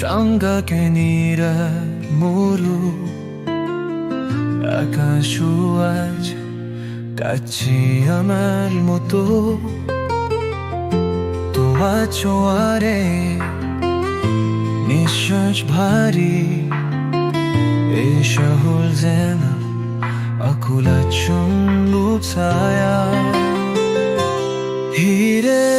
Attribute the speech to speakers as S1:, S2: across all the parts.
S1: সংজ্ঞাকে নিরা মরু আকাশ আজ কাছে আমার মতো। তোমার ছোঁয়ারে নিঃশ্বাস ভারী এই শহর যেন আকুলা চুম্বু ছায়া। হিরে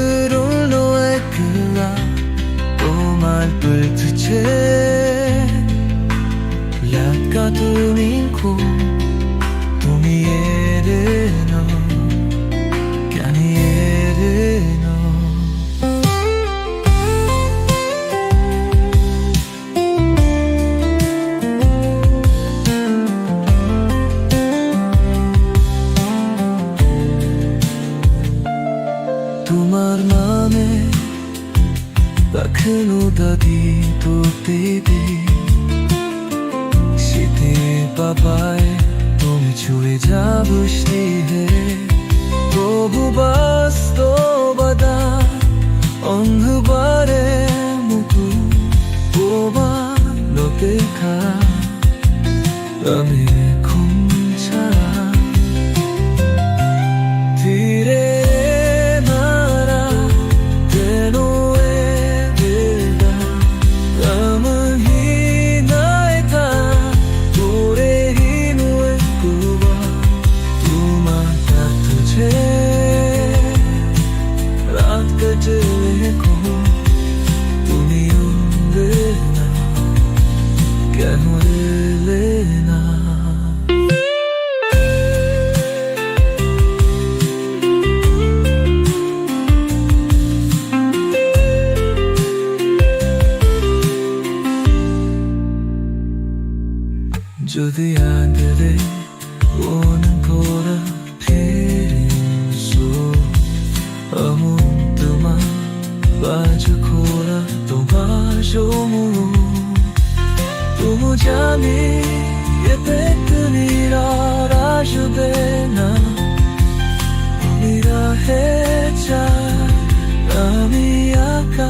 S1: 들어올너의 그가 또만 불투채 약가 도민고 도미에르노 তোমার নামে রাখেন দাদি তো দিদি শীতে বাবায় তুমি ছুঁয়ে যাব স্নেহে প্রভু বাস্তবদা অন্ধবারে মুকু বোবা লোকেখা আমি 就这样的泪，我能过得平。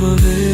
S1: will live